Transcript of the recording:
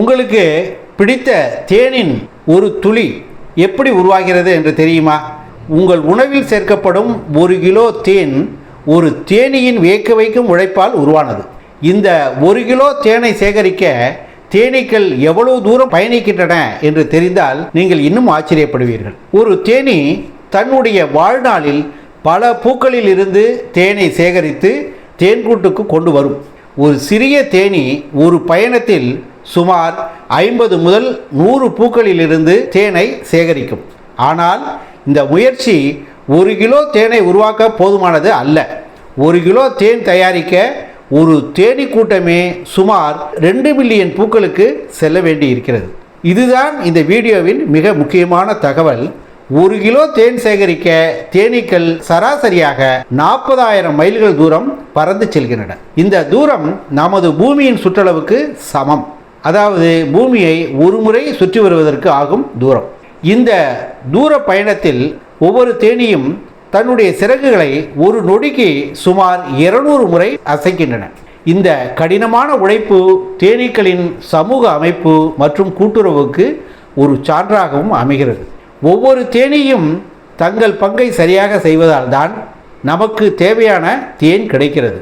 உங்களுக்கு பிடித்த தேனின் ஒரு துளி எப்படி உருவாகிறது என்று தெரியுமா? உங்கள் உணவில் சேர்க்கப்படும் ஒரு கிலோ தேன் ஒரு தேனியின் வியக்க வைக்கும் உழைப்பால் உருவானது. இந்த ஒரு கிலோ தேனை சேகரிக்க தேனீக்கள் எவ்வளவு தூரம் பயணிக்கின்றன என்று தெரிந்தால் நீங்கள் இன்னும் ஆச்சரியப்படுவீர்கள். ஒரு தேனி தன்னுடைய வாழ்நாளில் பல பூக்களில் இருந்து தேனை சேகரித்து தேன்கூட்டுக்கு கொண்டு வரும். ஒரு சிறிய தேனீ ஒரு பயணத்தில் சுமார் ஐம்பது முதல் நூறு பூக்களிலிருந்து தேனை சேகரிக்கும். ஆனால் இந்த முயற்சி ஒரு கிலோ தேனை உருவாக்க போதுமானது அல்ல. ஒரு கிலோ தேன் தயாரிக்க ஒரு தேனீ கூட்டமே சுமார் ரெண்டு மில்லியன் பூக்களுக்கு செல்ல வேண்டி இருக்கிறது இதுதான் இந்த வீடியோவின் மிக முக்கியமான தகவல். ஒரு கிலோ தேன் சேகரிக்க தேனீக்கள் சராசரியாக நாற்பதாயிரம் மைல்கள் தூரம் பறந்து செல்கின்றன. இந்த தூரம் நமது பூமியின் சுற்றளவுக்கு சமம். அதாவது பூமியை ஒரு முறை சுற்றி வருவதற்கு ஆகும் தூரம். இந்த தூர பயணத்தில் ஒவ்வொரு தேனியும் தன்னுடைய சிறகுகளை ஒரு நொடிக்கு சுமார் இருநூறு முறை அசைக்கின்றன. இந்த கடினமான உழைப்பு தேனீக்களின் சமூக அமைப்பு மற்றும் கூட்டுறவுக்கு ஒரு சான்றாகவும் அமைகிறது. ஒவ்வொரு தேனியும் தங்கள் பங்கை சரியாக செய்வதால் தான் நமக்கு தேவையான தேன் கிடைக்கிறது.